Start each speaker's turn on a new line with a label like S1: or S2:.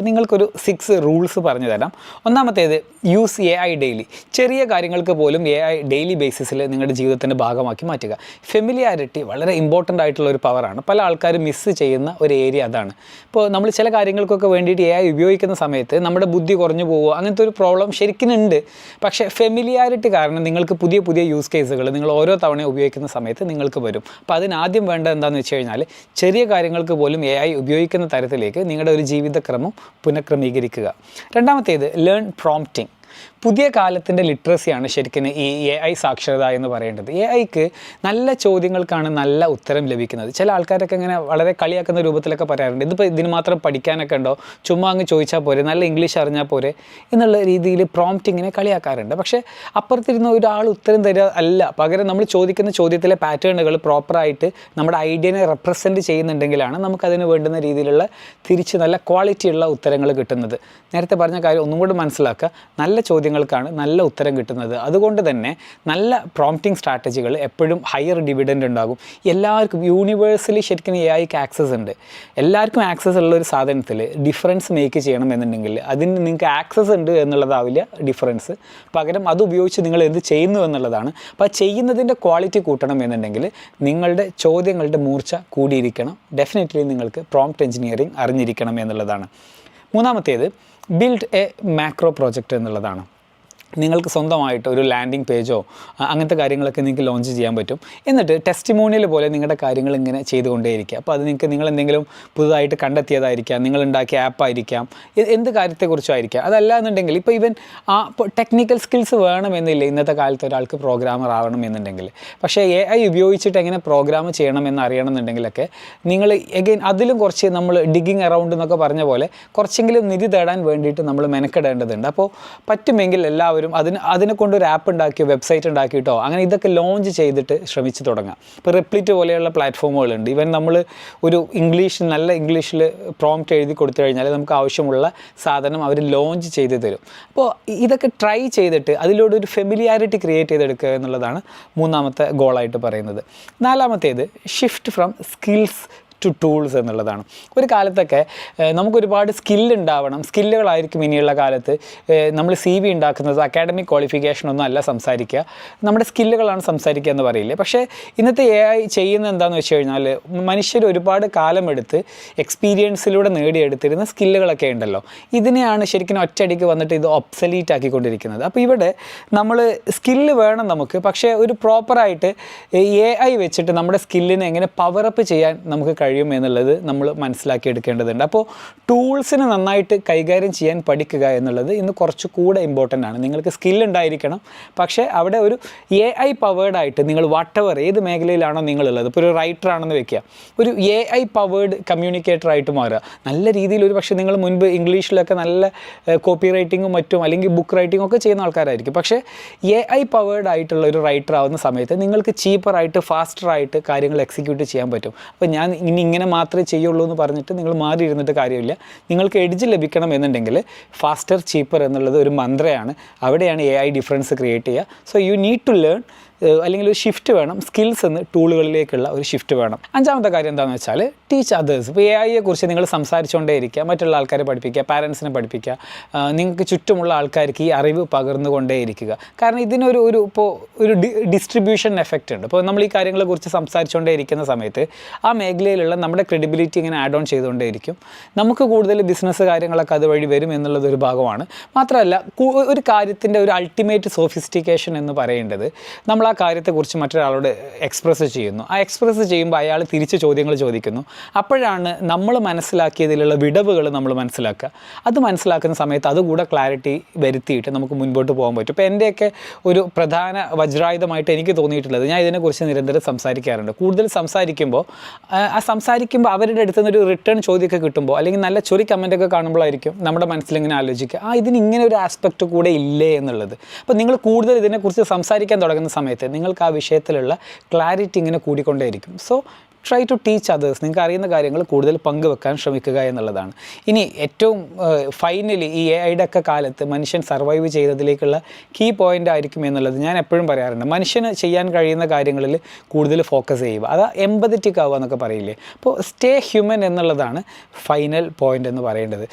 S1: നിങ്ങൾക്കൊരു six rules പറഞ്ഞു തരാം. ഒന്നാമത്തേത് യൂസ് എ ഐ ഡെയിലി ചെറിയ കാര്യങ്ങൾക്ക് പോലും എ ഐ ഡെയിലി ബേസിസിൽ നിങ്ങളുടെ ജീവിതത്തിന്റെ ഭാഗമാക്കി മാറ്റുക. ഫെമിലിയാരിറ്റി വളരെ ഇമ്പോർട്ടന്റ് ആയിട്ടുള്ള ഒരു പവറാണ് പല ആൾക്കാരും മിസ്സ് ചെയ്യുന്ന ഒരു ഏരിയ അതാണ്. ഇപ്പോൾ നമ്മൾ ചില കാര്യങ്ങൾക്കൊക്കെ വേണ്ടിയിട്ട് എ ഐ ഉപയോഗിക്കുന്ന സമയത്ത് നമ്മുടെ ബുദ്ധി കുറഞ്ഞു പോവുക അങ്ങനത്തെ ഒരു പ്രോബ്ലം ശരിക്കും ഉണ്ട് പക്ഷേ ഫെമിലിയാരിറ്റി കാരണം നിങ്ങൾക്ക് പുതിയ പുതിയ യൂസ് കേസുകൾ നിങ്ങൾ ഓരോ തവണ ഉപയോഗിക്കുന്ന സമയത്ത് നിങ്ങൾക്ക് വരും. അപ്പോൾ അതിനാദ്യം വേണ്ടത് എന്താണെന്ന് വെച്ച് കഴിഞ്ഞാൽ ചെറിയ കാര്യങ്ങൾക്ക് പോലും എ ഐ ഉപയോഗിക്കുന്ന തരത്തിലേക്ക് നിങ്ങളുടെ ഒരു ജീവിതക്രമം പുനഃക്രമീകരിക്കുക. രണ്ടാമത്തേത് ലേൺ പ്രോംപ്റ്റിംഗ് പുതിയ കാലത്തിന്റെ ലിറ്ററസിയാണ് ശരിക്കും ഈ എ ഐ സാക്ഷരത എന്ന് പറയേണ്ടത്. എ ഐക്ക് നല്ല ചോദ്യങ്ങൾക്കാണ് നല്ല ഉത്തരം ലഭിക്കുന്നത്. ചില ആൾക്കാരൊക്കെ ഇങ്ങനെ വളരെ കളിയാക്കുന്ന രൂപത്തിലൊക്കെ പറയാറുണ്ട്. ഇതിപ്പോൾ ഇതിന് മാത്രം പഠിക്കാനൊക്കെ ഉണ്ടോ? ചുമ്മാ അങ്ങ് ചോദിച്ചാൽ പോരെ നല്ല ഇംഗ്ലീഷ് അറിഞ്ഞാൽ പോരെ എന്നുള്ള രീതിയിൽ പ്രോംപ്റ്റിങ്ങിനെ കളിയാക്കാറുണ്ട്. പക്ഷേ അപ്പുറത്തിരുന്ന ഒരാൾ ഉത്തരം തരിക അല്ല. പകരം നമ്മൾ ചോദിക്കുന്ന ചോദ്യത്തിലെ പാറ്റേണുകൾ പ്രോപ്പറായിട്ട് നമ്മുടെ ഐഡിയനെ റെപ്രസെന്റ് ചെയ്യുന്നുണ്ടെങ്കിലാണ് നമുക്കതിന് വേണ്ടുന്ന രീതിയിലുള്ള തിരിച്ച് നല്ല ക്വാളിറ്റിയുള്ള ഉത്തരങ്ങൾ കിട്ടുന്നത്. നേരത്തെ പറഞ്ഞ കാര്യം ഒന്നും കൂടി മനസ്സിലാക്കുക. നല്ല ചോദ്യങ്ങൾക്കാണ് നല്ല ഉത്തരം കിട്ടുന്നത്. അതുകൊണ്ട് തന്നെ നല്ല പ്രോംപ്റ്റിംഗ് സ്ട്രാറ്റജികൾ എപ്പോഴും ഹയർ ഡിവിഡൻഡ് ഉണ്ടാകും. എല്ലാവർക്കും യൂണിവേഴ്സലി ശരിക്കും എ ഐക്ക് ആക്സസ് ഉണ്ട്. എല്ലാവർക്കും ആക്സസ് ഉള്ള ഒരു സാധനത്തിൽ ഡിഫറൻസ് മേക്ക് ചെയ്യണം എന്നുണ്ടെങ്കിൽ അതിന് നിങ്ങൾക്ക് ആക്സസ് ഉണ്ട് എന്നുള്ളതാവില്ല ഡിഫറൻസ് പകരം അത് ഉപയോഗിച്ച് നിങ്ങൾ എന്ത് ചെയ്യുന്നു എന്നുള്ളതാണ്. അപ്പോൾ ചെയ്യുന്നതിന്റെ ക്വാളിറ്റി കൂട്ടണം എന്നുണ്ടെങ്കിൽ നിങ്ങളുടെ ചോദ്യങ്ങളുടെ മൂർച്ച കൂടിയിരിക്കണം. ഡെഫിനറ്റ്ലി നിങ്ങൾക്ക് പ്രോംപ്റ്റ് എഞ്ചിനീയറിംഗ് അറിഞ്ഞിരിക്കണം എന്നുള്ളതാണ്. മൂന്നാമത്തേത് ബിൽഡ് എ മാക്രോ പ്രോജക്റ്റ് എന്നുള്ളതാണ്. നിങ്ങൾക്ക് സ്വന്തമായിട്ട് ഒരു ലാൻഡിംഗ് പേജോ അങ്ങനത്തെ കാര്യങ്ങളൊക്കെ നിങ്ങൾക്ക് ലോഞ്ച് ചെയ്യാൻ പറ്റും. എന്നിട്ട് ടെസ്റ്റിമോണിയൽ പോലെ നിങ്ങളുടെ കാര്യങ്ങൾ ഇങ്ങനെ ചെയ്തുകൊണ്ടേയിരിക്കുക. അപ്പോൾ അത് നിങ്ങൾക്ക് നിങ്ങൾ എന്തെങ്കിലും പുതുതായിട്ട് കണ്ടെത്തിയതായിരിക്കാം നിങ്ങൾ ഉണ്ടാക്കിയ ആപ്പായിരിക്കാം എന്ത് കാര്യത്തെക്കുറിച്ചായിരിക്കാം അതല്ല എന്നുണ്ടെങ്കിൽ ഇപ്പോൾ ഇവൻ ആ ടെക്നിക്കൽ സ്കിൽസ് വേണമെന്നില്ല ഇന്നത്തെ കാലത്ത് ഒരാൾക്ക് പ്രോഗ്രാമർ ആവണം എന്നുണ്ടെങ്കിൽ പക്ഷേ എ ഐ ഉപയോഗിച്ചിട്ട് എങ്ങനെ പ്രോഗ്രാം ചെയ്യണം എന്ന് അറിയണമെന്നുണ്ടെങ്കിലൊക്കെ നിങ്ങൾ എഗെയിൻ അതിലും കുറച്ച് നമ്മൾ ഡിഗിങ് അറൗണ്ട് എന്നൊക്കെ പറഞ്ഞ പോലെ കുറച്ചെങ്കിലും നിധി തേടാൻ വേണ്ടിയിട്ട് നമ്മൾ മെനക്കെടേണ്ടതുണ്ട്. അപ്പോൾ പറ്റുമെങ്കിൽ എല്ലാവരും അതിന് അതിനെ കൊണ്ട് ഒരു ആപ്പ് ഉണ്ടാക്കിയോ വെബ്സൈറ്റ് ഉണ്ടാക്കിയിട്ടോ അങ്ങനെ ഇതൊക്കെ ലോഞ്ച് ചെയ്തിട്ട് ശ്രമിച്ച് തുടങ്ങാം. ഇപ്പോൾ റിപ്ലിറ്റ് പോലെയുള്ള പ്ലാറ്റ്ഫോമുകളുണ്ട് ഇവൻ നമ്മൾ ഒരു ഇംഗ്ലീഷ് നല്ല ഇംഗ്ലീഷിൽ പ്രോംപ്റ്റ് എഴുതി കൊടുത്തു കഴിഞ്ഞാൽ നമുക്ക് ആവശ്യമുള്ള സാധനം അവർ ലോഞ്ച് ചെയ്ത് തരും. അപ്പോൾ ഇതൊക്കെ ട്രൈ ചെയ്തിട്ട് അതിലൂടെ ഒരു ഫെമിലിയാരിറ്റി ക്രിയേറ്റ് ചെയ്തെടുക്കുക എന്നുള്ളതാണ് മൂന്നാമത്തെ ഗോളായിട്ട് പറയുന്നത്. നാലാമത്തേത് shift from skills to tools എന്നുള്ളതാണ്. ഒരു കാലത്തൊക്കെ നമുക്കൊരുപാട് സ്കില്ല് ഉണ്ടാവണം. സ്കില്ലുകളായിരിക്കും ഇനിയുള്ള കാലത്ത്. നമ്മൾ സി വി ഉണ്ടാക്കുന്നത് അക്കാഡമിക് ക്വാളിഫിക്കേഷൻ ഒന്നും അല്ല സംസാരിക്കുക. നമ്മുടെ സ്കില്ലുകളാണ് സംസാരിക്കുക എന്ന് പറയില്ലേ? പക്ഷേ ഇന്നത്തെ എ ഐ ചെയ്യുന്നത് എന്താണെന്ന് വെച്ച് കഴിഞ്ഞാൽ മനുഷ്യർ ഒരുപാട് കാലമെടുത്ത് എക്സ്പീരിയൻസിലൂടെ നേടിയെടുത്തിരുന്ന സ്കില്ലുകളൊക്കെ ഉണ്ടല്ലോ. ഇതിനെയാണ് ശരിക്കും ഒറ്റയടിക്ക് വന്നിട്ട് ഇത് ഒബ്സലീറ്റ് ആക്കിക്കൊണ്ടിരിക്കുന്നത്. അപ്പോൾ ഇവിടെ നമ്മൾ സ്കില്ല് വേണം നമുക്ക്. പക്ഷേ ഒരു പ്രോപ്പറായിട്ട് എ ഐ വെച്ചിട്ട് നമ്മുടെ സ്കില്ലിനെ എങ്ങനെ പവറപ്പ് ചെയ്യാൻ നമുക്ക് കഴിയും? എന്നുള്ളത് നമ്മൾ മനസ്സിലാക്കി എടുക്കേണ്ടതുണ്ട്. അപ്പോൾ ടൂൾസിനെ നന്നായിട്ട് കൈകാര്യം ചെയ്യാൻ പഠിക്കുക എന്നുള്ളത് ഇന്ന് കുറച്ച് കൂടെ ഇമ്പോർട്ടന്റ് ആണ്. നിങ്ങൾക്ക് സ്കില്ലുണ്ടായിരിക്കണം പക്ഷേ അവിടെ ഒരു എ ഐ പവേഡായിട്ട് നിങ്ങൾ വാട്ടവർ ഏത് മേഖലയിലാണോ നിങ്ങളുള്ളത് ഇപ്പോൾ ഒരു റൈറ്റർ ആണെന്ന് വെക്കുക. ഒരു എ ഐ പവേർഡ് കമ്മ്യൂണിക്കേറ്റർ ആയിട്ട് മാറുക. നല്ല രീതിയിൽ ഒരു പക്ഷേ നിങ്ങൾ മുൻപ് ഇംഗ്ലീഷിലൊക്കെ നല്ല കോപ്പി റൈറ്റിങ്ങും മറ്റും അല്ലെങ്കിൽ ബുക്ക് റൈറ്റിംഗ് ഒക്കെ ചെയ്യുന്ന ആൾക്കാരായിരിക്കും. പക്ഷേ എ ഐ പവേർഡ് ആയിട്ടുള്ള ഒരു റൈറ്റർ ആവുന്ന സമയത്ത് നിങ്ങൾക്ക് ചീപ്പറായിട്ട് ഫാസ്റ്ററായിട്ട് കാര്യങ്ങൾ എക്സിക്യൂട്ട് ചെയ്യാൻ പറ്റും. അപ്പോൾ ഞാൻ ഇനി ഇങ്ങനെ മാത്രമേ ചെയ്യുള്ളൂ എന്ന് പറഞ്ഞിട്ട് നിങ്ങൾ മാറി ഇരുന്നിട്ട് കാര്യമില്ല. നിങ്ങൾക്ക് എഡ്ജ് ലഭിക്കണം എന്നുണ്ടെങ്കിൽ ഫാസ്റ്റർ ചീപ്പർ എന്നുള്ളത് ഒരു മന്ത്രയാണ്. അവിടെയാണ് എ ഐ ഡിഫറൻസ് ക്രിയേറ്റ് ചെയ്യുക. So you need to learn അല്ലെങ്കിൽ ഒരു ഷിഫ്റ്റ് വേണം. സ്കിൽസ് എന്ന് ടൂളുകളിലേക്കുള്ള ഒരു ഷിഫ്റ്റ് വേണം. അഞ്ചാമത്തെ കാര്യം എന്താണെന്ന് വെച്ചാൽ ടീച്ച് അതേഴ്സ് ഇപ്പോൾ എ ഐയെ കുറിച്ച് നിങ്ങൾ സംസാരിച്ചുകൊണ്ടേ ഇരിക്കുക മറ്റുള്ള ആൾക്കാരെ പഠിപ്പിക്കുക പാരൻസിനെ പഠിപ്പിക്കുക നിങ്ങൾക്ക് ചുറ്റുമുള്ള ആൾക്കാർക്ക് ഈ അറിവ് പകർന്നുകൊണ്ടേ ഇരിക്കുക കാരണം ഇതിനൊരു ഒരു ഇപ്പോൾ ഒരു ഡിസ്ട്രിബ്യൂഷൻ എഫക്റ്റ് ഉണ്ട്. ഇപ്പോൾ നമ്മൾ ഈ കാര്യങ്ങളെ കുറിച്ച് സംസാരിച്ചുകൊണ്ടേ ഇരിക്കുന്ന സമയത്ത് ആ മേഖലയിലുള്ള നമ്മുടെ ക്രെഡിബിലിറ്റി ഇങ്ങനെ ആഡ് ഓൺ ചെയ്തുകൊണ്ടേ ഇരിക്കും നമുക്ക് കൂടുതൽ ബിസിനസ് കാര്യങ്ങളൊക്കെ അതുവഴി വരും എന്നുള്ളത് ഒരു ഭാഗമാണ്. മാത്രമല്ല ഒരു കാര്യത്തിന്റെ ഒരു അൾട്ടിമേറ്റ് സോഫിസ്റ്റിക്കേഷൻ എന്ന് പറയേണ്ടത് നമ്മൾ ആ കാര്യത്തെക്കുറിച്ച് മറ്റൊരാളോട് എക്സ്പ്രസ് ചെയ്യുന്നു. ആ എക്സ്പ്രസ് ചെയ്യുമ്പോൾ അയാൾ തിരിച്ച് ചോദ്യങ്ങൾ ചോദിക്കുന്നു. അപ്പോഴാണ് നമ്മൾ മനസ്സിലാക്കിയതിലുള്ള വിടവുകൾ നമ്മൾ മനസ്സിലാക്കുക. അത് മനസ്സിലാക്കുന്ന സമയത്ത് അതുകൂടെ ക്ലാരിറ്റി വരുത്തിയിട്ട് നമുക്ക് മുൻപോട്ട് പോകാൻ പറ്റും. ഇപ്പോൾ എന്റെയൊക്കെ ഒരു പ്രധാന വജ്രായുധമായിട്ട് എനിക്ക് തോന്നിയിട്ടുള്ളത് ഞാൻ ഇതിനെക്കുറിച്ച് നിരന്തരം സംസാരിക്കാറുണ്ട്. കൂടുതൽ സംസാരിക്കുമ്പോൾ ആ, സംസാരിക്കുമ്പോൾ അവരുടെ അടുത്ത് നിന്നൊരു റിട്ടേൺ ചോദ്യമൊക്കെ കിട്ടുമ്പോൾ അല്ലെങ്കിൽ നല്ല ചൊറി കമന്റൊക്കെ കാണുമ്പോഴായിരിക്കും നമ്മുടെ മനസ്സിലിങ്ങനെ ആലോചിക്കുക. ആ ഇതിന് ഇങ്ങനെ ഒരു ആസ്പെക്റ്റ് കൂടെ ഇല്ലേ എന്നുള്ളത്. അപ്പോൾ നിങ്ങൾ കൂടുതൽ ഇതിനെക്കുറിച്ച് സംസാരിക്കാൻ തുടങ്ങുന്ന സമയത്ത് നിങ്ങൾക്ക് ആ വിഷയത്തിലുള്ള ക്ലാരിറ്റി ഇങ്ങനെ കൂടിക്കൊണ്ടേയിരിക്കും. So try to teach others നിങ്ങൾക്ക് അറിയുന്ന കാര്യങ്ങൾ കൂടുതൽ പങ്കുവെക്കാൻ ശ്രമിക്കുക എന്നുള്ളതാണ്. ഇനി ഏറ്റവും ഫൈനലി ഈ എ ഐയുടെ ഒക്കെ കാലത്ത് മനുഷ്യൻ സർവൈവ് ചെയ്തതിലേക്കുള്ള കീ പോയിന്റ് ആയിരിക്കും എന്നുള്ളത് ഞാൻ എപ്പോഴും പറയാറുണ്ട്. മനുഷ്യന് ചെയ്യാൻ കഴിയുന്ന കാര്യങ്ങളിൽ കൂടുതൽ ഫോക്കസ് ചെയ്യുക. അത് എമ്പതറ്റിക് ആവുക എന്നൊക്കെ പറയില്ലേ? അപ്പോൾ സ്റ്റേ ഹ്യൂമൻ എന്നുള്ളതാണ് ഫൈനൽ പോയിന്റ് എന്ന് പറയേണ്ടത്.